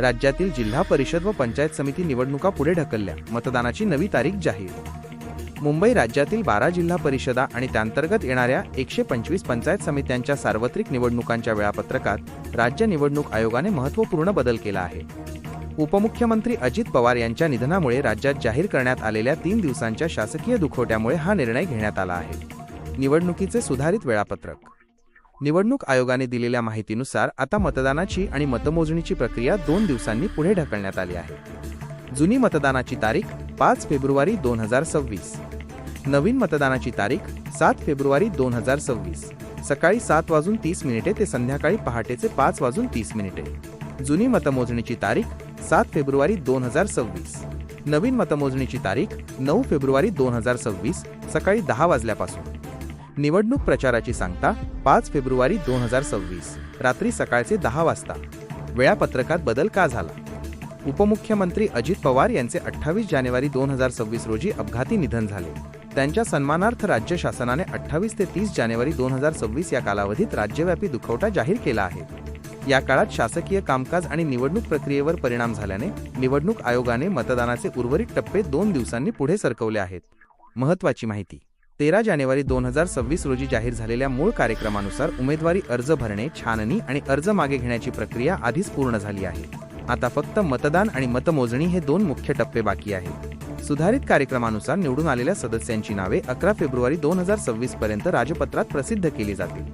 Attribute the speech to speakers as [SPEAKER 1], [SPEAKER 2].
[SPEAKER 1] राज्यातील जिल्हा परिषद व पंचायत समिती निवडणुका पुढे ढकलल्या. मतदानाची नवी तारीख जाहीर. मुंबई राज्यातील बारा जिल्हा परिषदा आणि त्याअंतर्गत येणाऱ्या एकशे पंचवीस पंचायत समित्यांच्या सार्वत्रिक निवडणुकांच्या वेळापत्रकात राज्य निवडणूक आयोगाने महत्त्वपूर्ण बदल केला आहे. उपमुख्यमंत्री अजित पवार यांच्या निधनामुळे राज्यात जाहीर करण्यात आलेल्या तीन दिवसांच्या शासकीय दुखवट्यामुळे हा निर्णय घेण्यात आला आहे. निवडणुकीचे सुधारित वेळापत्रक निवडणूक आयोगाने दिलेल्या माहितीनुसार आता मतदानाची आणि मतमोजणीची प्रक्रिया दोन दिवसांनी पुढे ढकलण्यात आली आहे. जुनी मतदानाची तारीख पाच फेब्रुवारी दोन हजार सव्वीस. नवीन मतदानाची तारीख सात फेब्रुवारी दोन हजार सव्वीस. सकाळी सात वाजून तीस मिनिटे ते संध्याकाळी पहाटेचे पाच वाजून तीस मिनिटे. जुनी मतमोजणीची तारीख सात फेब्रुवारी दोन हजार सव्वीस. नवीन मतमोजणीची तारीख नऊ फेब्रुवारी दोन हजार सव्वीस सकाळी दहा वाजल्यापासून. निवडणूक प्रचाराची सांगता पाच फेब्रुवारी दोन हजार सव्वीस रात्री सकाळचे दहा वाजता. वेळापत्रकात बदल का झाला? उपमुख्यमंत्री अजित पवार यांचे अठ्ठावीस जानेवारी दोन हजार सव्वीस रोजी अपघाती निधन झाले. त्यांच्या सन्मानार्थ राज्य शासनाने अठ्ठावीस ते तीस जानेवारी दोन हजार सव्वीस या कालावधीत राज्यव्यापी दुखवटा जाहीर केला आहे. या काळात शासकीय कामकाज आणि निवडणूक प्रक्रियेवर परिणाम झाल्याने निवडणूक आयोगाने मतदानाचे उर्वरित टप्पे दोन दिवसांनी पुढे सरकवले आहेत. महत्वाची माहिती. तेरा जानेवारी दोन हजार सव्वीस रोजी जाहीर झालेल्या मूळ कार्यक्रमानुसार उमेदवारी अर्ज भरणे छाननी आणि अर्ज मागे घेण्याची प्रक्रिया आधीच पूर्ण झाली आहे. आता फक्त मतदान आणि मतमोजणी हे दोन मुख्य टप्पे बाकी आहेत. सुधारित कार्यक्रमानुसार निवडून आलेल्या सदस्यांची नावे अकरा फेब्रुवारी दोन हजार सव्वीस पर्यंत राजपत्रात प्रसिद्ध केली जातील.